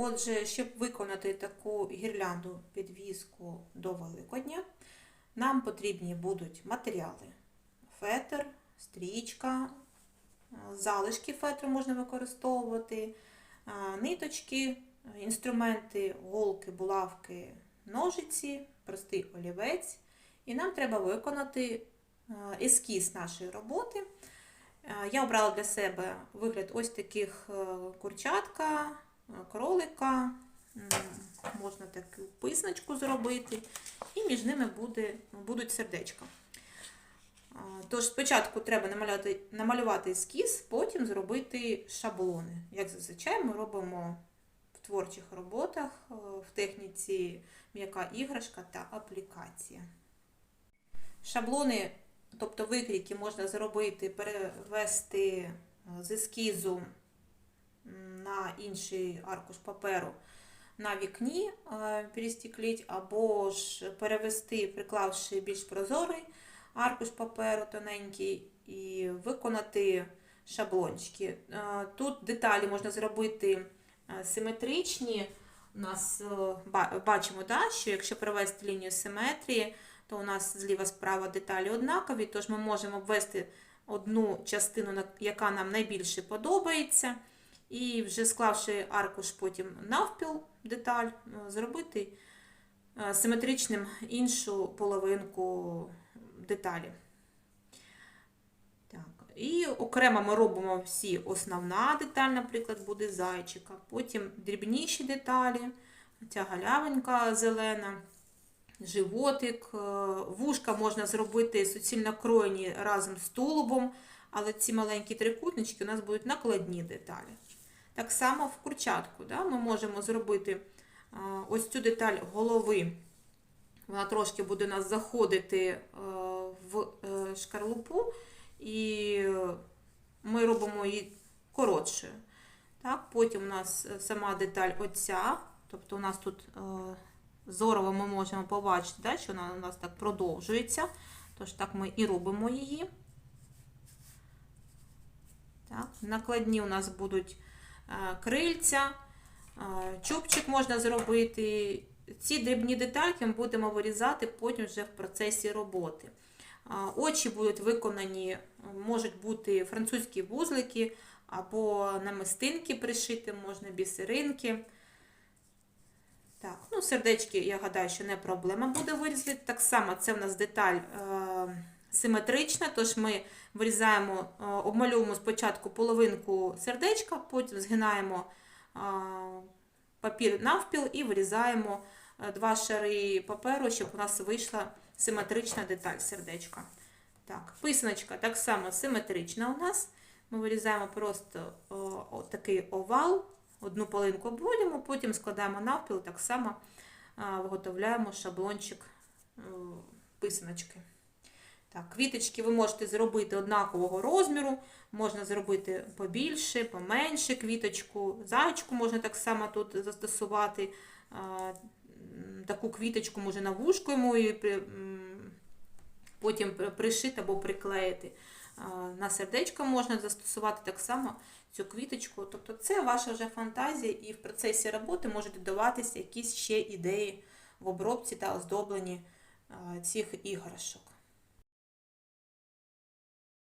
Отже, щоб виконати таку гірлянду підвіску до Великодня, нам потрібні будуть матеріали: фетр, стрічка, залишки фетру можна використовувати, ниточки, інструменти, голки, булавки, ножиці, простий олівець. І нам треба виконати ескіз нашої роботи. Я обрала для себе вигляд ось таких е, курчатка, кролика. Можна таку писаночку зробити, і між ними буде, будуть сердечка. Тож спочатку треба намалювати, намалювати ескіз, потім зробити шаблони. Як зазвичай ми робимо в творчих роботах е, в техніці м'яка іграшка та аплікація. Шаблони, тобто викрійки, можна зробити, перевести е, з ескізу інший аркуш паперу на вікні е, перестекліть, або ж перевести, приклавши більш прозорий аркуш паперу тоненький, і виконати шаблончики. Е, Тут деталі можна зробити е, симетричні. У нас бачимо, да, що якщо провести лінію симетрії, то у нас зліва-справа деталі однакові, тож ми можемо обвести одну частину, яка нам найбільше подобається, і вже склавши аркуш потім навпіл деталь, е, зробити е, симетричним іншу половинку деталі. Так. І окремо ми робимо всі основна деталь, наприклад, буде зайчика, потім дрібніші деталі, ця галявинка зелена, животик, е, вушка можна зробити суцільно кройні разом з тулубом, але ці маленькі трикутнички у нас будуть накладні деталі. Так само в курчатку да, ми можемо зробити ось цю деталь голови. Вона трошки буде нас заходити в е, шкарлупу, і ми робимо її коротшою. Так, потім у нас е, сама деталь оця, тобто у нас тут е, зорово ми можемо побачити, да, що вона у нас так продовжується. Тож так ми і робимо її. Так, накладні у нас будуть крильця, е, чубчик можна зробити. Ці дрібні детальки ми будемо вирізати потім вже в процесі роботи. Очі будуть виконані, можуть бути французькі вузлики або намистинки пришити, можна бісеринки. Так, ну сердечки, я гадаю, що не проблема буде вирізати. Так само це в нас деталь е, симетрична, тож ми вирізаємо, е, обмальовуємо спочатку половинку сердечка, потім згинаємо е, папір навпіл і вирізаємо е, два шари паперу, щоб у нас вийшла симетрична деталь сердечка. Так, писаночка так само симетрична у нас. Ми вирізаємо просто о, о, такий овал, одну половинку обводимо, потім складаємо навпіл, так само виготовляємо шаблончик писаночки. Так, квіточки ви можете зробити однакового розміру, можна зробити побільше, поменше квіточку, зайчку можна так само тут застосувати. Таку квіточку може на вушку йому і потім пришити або приклеїти. На сердечко можна застосувати так само цю квіточку. Тобто це ваша вже фантазія, і в процесі роботи можуть додаватися якісь ще ідеї в обробці та оздобленні цих іграшок.